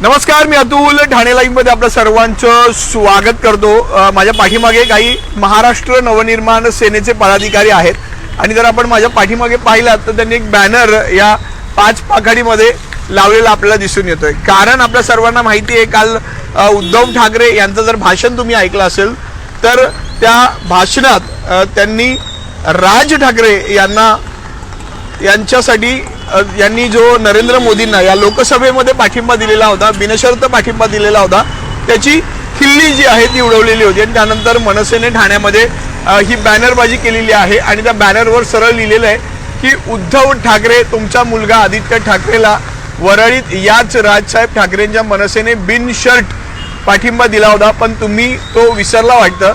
नमस्कार मी अतुल ठाणे लाईव्हमध्ये आपलं सर्वांचं स्वागत करतो. माझ्या पाठीमागे काही महाराष्ट्र नवनिर्माण सेनेचे पदाधिकारी आहेत. आणि जर आपण माझ्या पाठीमागे पाहिलात तर त्यांनी एक बॅनर या पाच पाखाडीमध्ये लावलेला आपल्याला दिसून येतोय. कारण आपल्या सर्वांना माहिती आहे काल उद्धव ठाकरे यांचं जर भाषण तुम्ही ऐकलं असेल तर त्या भाषणात त्यांनी राज ठाकरे यांना यांच्यासाठी यांनी जो नरेंद्र मोदींना या लोकसभेमध्ये पाठिंबा दिलेला होता बिनशर्त पाठिंबा दिलेला होता त्याची खिल्ली जी आहे ती उडवलेली होती. आणि त्यानंतर मनसेने ठाण्यामध्ये ही बॅनरबाजी केलेली आहे आणि त्या बॅनरवर सरळ लिहिलेलं आहे की उद्धव ठाकरे तुमचा मुलगा आदित्य ठाकरेला वरळीत याच राजसाहेब ठाकरेंच्या मनसेने बिनशर्ट पाठिंबा दिला होता. पण तुम्ही तो विसरला वाटतं.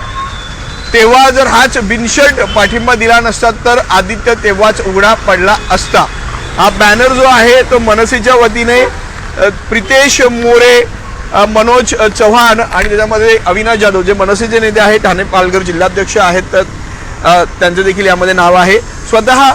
तेव्हा जर हाच बिनशर्ट पाठिंबा दिला नसता तर आदित्य तेव्हाच उघडा पडला असता. हा बॅनर जो आहे तो मनसेच्या वतीने प्रितेश मोरे मनोज चव्हाण आणि त्याच्यामध्ये अविनाश जाधव जे मनसेचे नेते आहेत ठाणे पालघर जिल्हाध्यक्ष आहेत तर त्यांचं देखील यामध्ये नाव आहे. स्वतः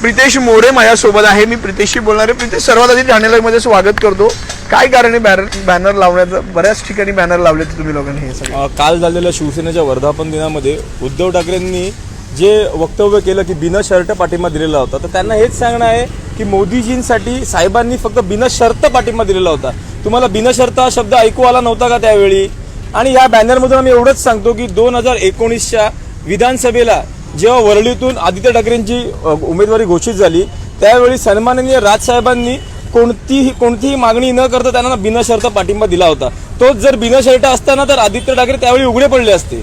प्रितेश मोरे माझ्यासोबत आहे. मी प्रितेशशी बोलणार आहे. प्रितेश सर्वात आधी ठाणे स्वागत करतो. काय कारण आहे बॅनर बॅनर लावण्याचं? बऱ्याच ठिकाणी बॅनर लावले तुम्ही लोकांनी हे सगळं. काल झालेल्या शिवसेनेच्या वर्धापन दिनामध्ये उद्धव ठाकरेंनी जे वक्तव्य केलं की बिना शर्ट पाठिंबा दिलेला होता तर त्यांना हेच सांगणं आहे की मोदीजींसाठी साहेबांनी फक्त बिनशर्त पाठिंबा दिलेला होता. तुम्हाला बिनशर्त हा शब्द ऐकू आला नव्हता का त्यावेळी? आणि या बॅनरमधून आम्ही एवढंच सांगतो की दोन हजार एकोणीसच्या विधानसभेला जेव्हा वरळीतून आदित्य ठाकरेंची उमेदवारी घोषित झाली त्यावेळी सन्माननीय राजसाहेबांनी कोणतीही कोणतीही मागणी न करता त्यांना बिनशर्त पाठिंबा दिला होता. तोच जर बिनशर्ट असताना तर आदित्य ठाकरे त्यावेळी उघडे पडले असते.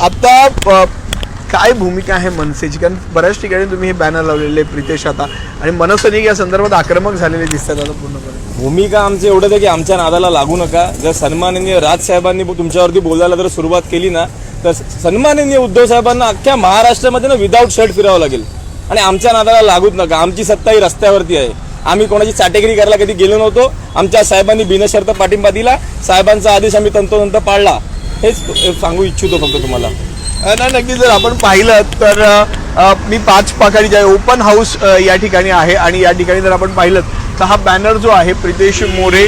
आता काय भूमिका आहे मनसेची? कारण बऱ्याच ठिकाणी तुम्ही हे बॅनर लावलेले प्रितेश आता. आणि मनसैनिक या संदर्भात आक्रमक झालेले दिसतात आता पूर्णपणे. भूमिका आमची एवढंच आहे की आमच्या नादाला लागू नका. जर सन्माननीय राजसाहेबांनी तुमच्यावरती बोलायला जर सुरुवात केली ना तर सन्माननीय उद्धव साहेबांना अख्ख्या महाराष्ट्रामध्ये ना विदाऊट शर्ट फिरावं लागेल. आणि आमच्या नादाला लागूच नका. आमची सत्ता ही रस्त्यावरती आहे. आम्ही कोणाची चाटेगिरी करायला कधी गेलो नव्हतो. आमच्या साहेबांनी बिनशर्त पाठिंबा दिला. साहेबांचा आदेश आम्ही तंतोतंत पाळला. हेच सांगू इच्छितो फक्त तुम्हाला. नाही नक्की जर आपण पाहिलं तर मी पाच पाखाडी जे आहे ओपन हाऊस या ठिकाणी आहे आणि या ठिकाणी जर आपण पाहिलं तर हा बॅनर जो आहे प्रितेश मोरे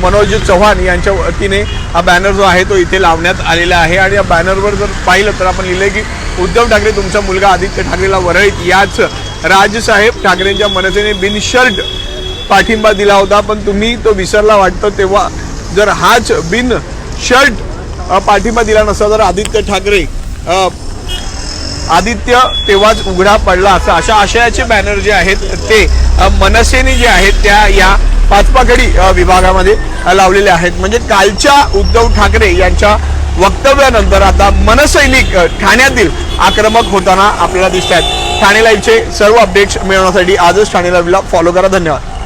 मनोज चव्हाण यांच्या वतीने हा बॅनर जो आहे तो इथे लावण्यात आलेला आहे. आणि या बॅनरवर जर पाहिलं तर आपण लिहिलं की उद्धव ठाकरे तुमचा मुलगा आदित्य ठाकरेला वरळीत याच राजसाहेब ठाकरेंच्या मनसेने बिनशर्ट पाठिंबा दिला होता. पण तुम्ही तो विसरला वाटतं तेव्हा जर हाच बिन शर्ट पाठिंबा दिला नसता तर आदित्य ठाकरे आदित्य तेव्हाच उघडा पडला असं. अशा आशयाचे बॅनर जे आहेत ते मनसेने जे आहेत त्या या पाचपाकडी विभागामध्ये लावलेले आहेत. म्हणजे कालच्या उद्धव ठाकरे यांच्या वक्तव्यानंतर आता मनसैनिक ठाण्यातील आक्रमक होताना आपल्याला दिसत आहेत ठाणे लाईव्हचे सर्व अपडेट्स मिळवण्यासाठी आजच ठाणे लाईव्हला फॉलो करा. धन्यवाद.